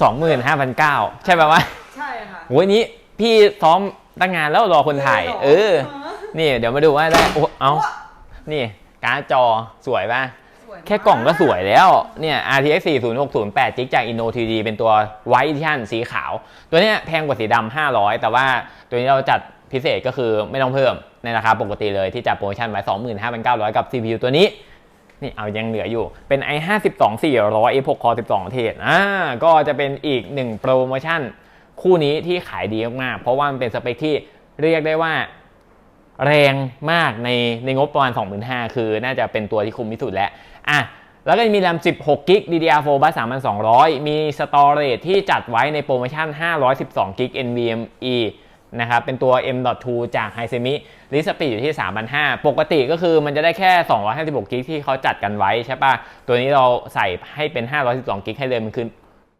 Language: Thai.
25,900 ใช่ไหมวะใช่ค่ะโอ้ยนี้พี่ซ้อมตั้งงานแล้วรอคนถ่าย เออ นี่เดี๋ยวมาดูว่าได้โอ้เอานี่ การ์ดจอสวยป่ะสวยมากแค่กล่องก็สวยแล้ว เนี่ย RTX 4060จิกจาก Inno 3D เป็นตัว White Edition สีขาว ตัวเนี้ยแพงกว่าสีดำ500 แต่ว่าตัวนี้เราจัดพิเศษก็คือไม่ต้องเพิ่มในราคาปกติเลยที่จัดโปรโมชั่นไว้25,900 กับ CPU ตัวนี้ นี่เอายังเหลืออยู่เป็น i52 400 F6 Core 12 เทรดอ่าก็จะเป็นอีกหนึ่งโปรโมชั่น คู่นี้ที่ขายดีมากๆเพราะว่ามันเป็นสเปคที่เรียกได้ว่าแรงมากในในงบประมาณ 25,000 คือน่าจะเป็นตัวที่คุ้มที่สุดแล้วอะแล้วก็มี RAM 16 g b DDR4 บัส3,200 มี Storage ที่จัดไว้ในโปรโมชั่น 512 g b NVMe นะครับเป็นตัว M.2 จากไฮเซมิลิสปีอยู่ที่ 3,500 ปกติก็คือมันจะได้แค่ 256 กิกที่เขาจัดกันไว้ใช่ปะตัวนี้เราใส่ให้เป็น 512 กิกให้เลยมันคือ